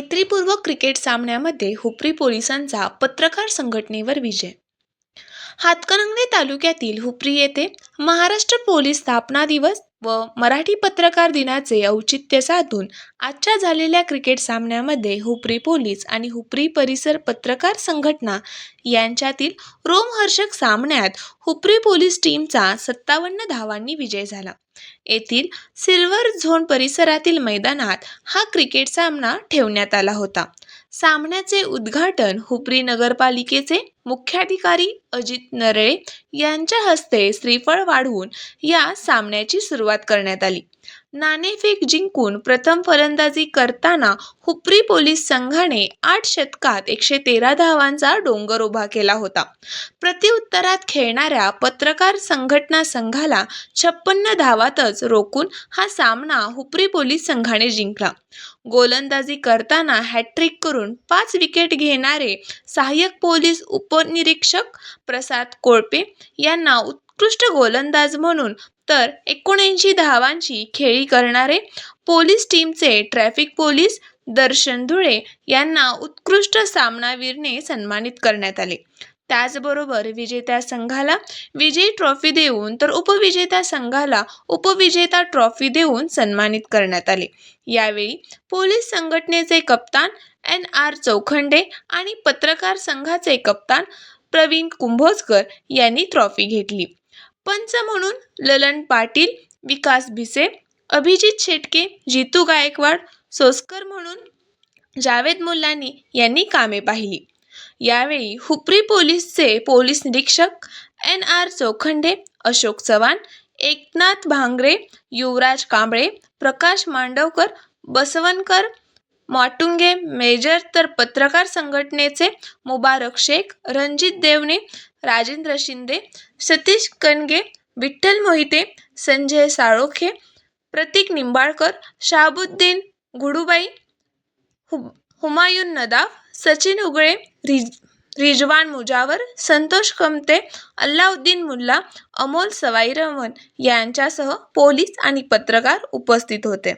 मैत्रीपूर्वक cricket सामन्यामध्ये Hupari पोलिसांचा पत्रकार संघटनेवर विजय. हातकणंगले तालुक्यातील हुपरी येथे महाराष्ट्र पोलीस स्थापना दिवस व मराठी पत्रकार दिनाचे औचित्य साधून आजच्या झालेल्या क्रिकेट सामन्यामध्ये हुपरी पोलीस आणि हुपरी परिसर पत्रकार संघटना यांच्यातील रोमहर्षक सामन्यात हुपरी पोलीस टीमचा सत्तावन्न धावांनी विजय झाला. येथील सिल्वर झोन परिसरातील मैदानात हा क्रिकेट सामना ठेवण्यात आला होता. सामन्याचे उद्घाटन हुपरी नगरपालिकेचे मुख्याधिकारी अजित नरळे यांच्या हस्ते श्रीफळ वाढवून या सामन्याची सुरुवात करण्यात आली. नाणेफेक जिंकून प्रथम फलंदाजी करताना हुपरी पोलीस संघाने आठ शतकात एकशे तेरा धावांचा डोंगर उभा केला होता. प्रत्युत्तरात खेळणाऱ्या पत्रकार संघटना संघाला छप्पन्न धावातच रोखून हा सामना हुपरी पोलीस संघाने जिंकला. गोलंदाजी करताना हॅट्रिक करून पाच विकेट घेणारे सहाय्यक पोलीस उपनिरीक्षक प्रसाद कोळपे यांना उत्कृष्ट गोलंदाज म्हणून तर एकोणऐंशी धावांची खेळी करणारे पोलीस टीमचे ट्रॅफिक पोलीस दर्शन धुळे यांना उत्कृष्ट सामनावीरने सन्मानित करण्यात आले. त्याचबरोबर विजेत्या संघाला विजयी ट्रॉफी देऊन तर उपविजेत्या संघाला उपविजेता ट्रॉफी देऊन सन्मानित करण्यात आले. यावेळी पोलीस संघटनेचे कप्तान एन आर चौखंडे आणि पत्रकार संघाचे कप्तान प्रवीण कुंभोजकर यांनी ट्रॉफी घेतली. पंच म्हणून ललन पाटील विकास भिसे अभिजित शेटके जितू गायकवाड सोस्कर म्हणून जावेद मुल्लानी यांनी कामे पाहिली. यावेळी हुपरी पोलीसचे पोलीस निरीक्षक N R Chaukhande Ashok Chavan Eknath Bhangare Yuvraj Kamble Prakash Mandavkar Basavankar Matunge major तर पत्रकार संघटनेचे मुबारक शेख रणजित देवणे राजेंद्र शिंदे सतीश कणगे विठ्ठल मोहिते संजय साळोखे प्रतीक निंबाळकर शाहाबुद्दीन घुडूबाई हु हुमायून नदाफ सचिन उगळे रिज रिजवान मुजावर संतोष कमते अल्लाउद्दीन मुल्ला अमोल सवाई रमन यांच्यासह पोलीस आणि पत्रकार उपस्थित होते.